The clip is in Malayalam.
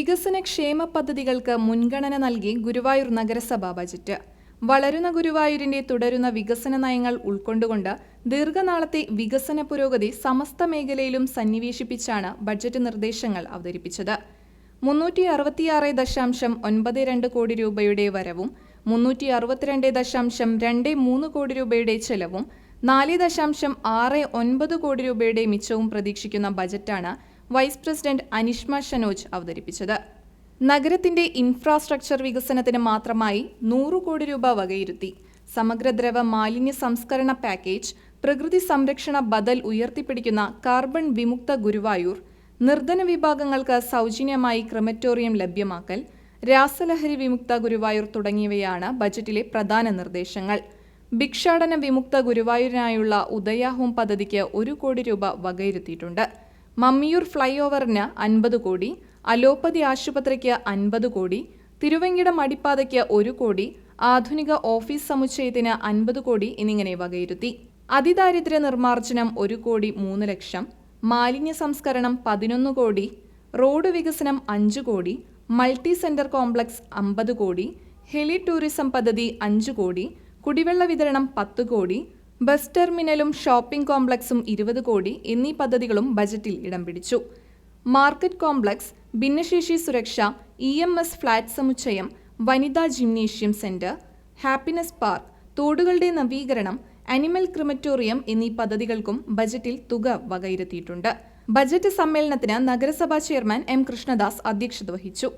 വികസന ക്ഷേമ പദ്ധതികൾക്ക് മുൻഗണന നൽകി ഗുരുവായൂർ നഗരസഭാ ബജറ്റ്. വളരുന്ന ഗുരുവായൂരിന്റെ തുടരുന്ന വികസന നയങ്ങൾ ഉൾക്കൊണ്ടുകൊണ്ട് ദീർഘനാളത്തെ വികസന പുരോഗതി സമസ്ത മേഖലയിലും സന്നിവേശിപ്പിച്ചാണ് ബജറ്റ് നിർദ്ദേശങ്ങൾ അവതരിപ്പിച്ചത്. മുന്നൂറ്റി അറുപത്തിയാറ് ദശാംശം ഒൻപത് രണ്ട് കോടി രൂപയുടെ വരവും മുന്നൂറ്റി അറുപത്തിരണ്ട് ദശാംശം രണ്ട് മൂന്ന് കോടി രൂപയുടെ ചെലവും നാല് ദശാംശം ആറ് ഒൻപത് കോടി രൂപയുടെ മിച്ചവും പ്രതീക്ഷിക്കുന്ന ബജറ്റാണ് വൈസ് പ്രസിഡന്റ് അനിഷ്മ ഷനോജ് അവതരിപ്പിച്ചത്. നഗരത്തിന്റെ ഇൻഫ്രാസ്ട്രക്ചർ വികസനത്തിന് മാത്രമായി നൂറ് കോടി രൂപ വകയിരുത്തി. സമഗ്രദ്രവ മാലിന്യ സംസ്കരണ പാക്കേജ് പ്രകൃതി സംരക്ഷണ ബദൽ ഉയർത്തിപ്പിടിക്കുന്ന കാർബൺ വിമുക്ത ഗുരുവായൂർ നിർധന വിഭാഗങ്ങൾക്ക് സൗജന്യമായി ക്രമറ്റോറിയം ലഭ്യമാക്കൽ രാസലഹരി വിമുക്ത ഗുരുവായൂർ തുടങ്ങിയവയാണ് ബജറ്റിലെ പ്രധാന നിർദ്ദേശങ്ങൾ. ഭിക്ഷാടന വിമുക്ത ഗുരുവായൂരിനായുള്ള ഉദയാഹോം പദ്ധതിക്ക് ഒരു കോടി രൂപ വകയിരുത്തിയിട്ടുണ്ട്. മമ്മിയൂർ ഫ്ലൈ ഓവറിന് അൻപത് കോടി അലോപ്പതി ആശുപത്രിക്ക് അൻപത് കോടി തിരുവങ്കിടം അടിപ്പാതയ്ക്ക് ഒരു കോടി ആധുനിക ഓഫീസ് സമുച്ചയത്തിന് അൻപത് കോടി എന്നിങ്ങനെ വകയിരുത്തി. അതിദാരിദ്ര്യ നിർമ്മാർജനം ഒരു കോടി മൂന്ന് ലക്ഷം മാലിന്യ സംസ്കരണം പതിനൊന്ന് കോടി റോഡ് വികസനം അഞ്ച് കോടി മൾട്ടി സെന്റർ കോംപ്ലക്സ് അമ്പത് കോടി ഹെലി ടൂറിസം പദ്ധതി അഞ്ച് കോടി കുടിവെള്ള വിതരണം പത്ത് കോടി ബസ് ടെർമിനലും ഷോപ്പിംഗ് കോംപ്ലക്സും ഇരുപത് കോടി എന്നീ പദ്ധതികളും ബജറ്റിൽ ഇടം പിടിച്ചു. മാർക്കറ്റ് കോംപ്ലക്സ് ഭിന്നശേഷി സുരക്ഷ ഇ എം എസ് ഫ്ളാറ്റ് സമുച്ചയം വനിതാ ജിംനേഷ്യം സെന്റർ ഹാപ്പിനെസ് പാർക്ക് തോടുകളുടെ നവീകരണം അനിമൽ ക്രിമറ്റോറിയം എന്നീ പദ്ധതികൾക്കും ബജറ്റിൽ തുക വകയിരുത്തിയിട്ടുണ്ട്. ബജറ്റ് സമ്മേളനത്തിന് നഗരസഭാ ചെയർമാൻ എം കൃഷ്ണദാസ് അധ്യക്ഷത വഹിച്ചു.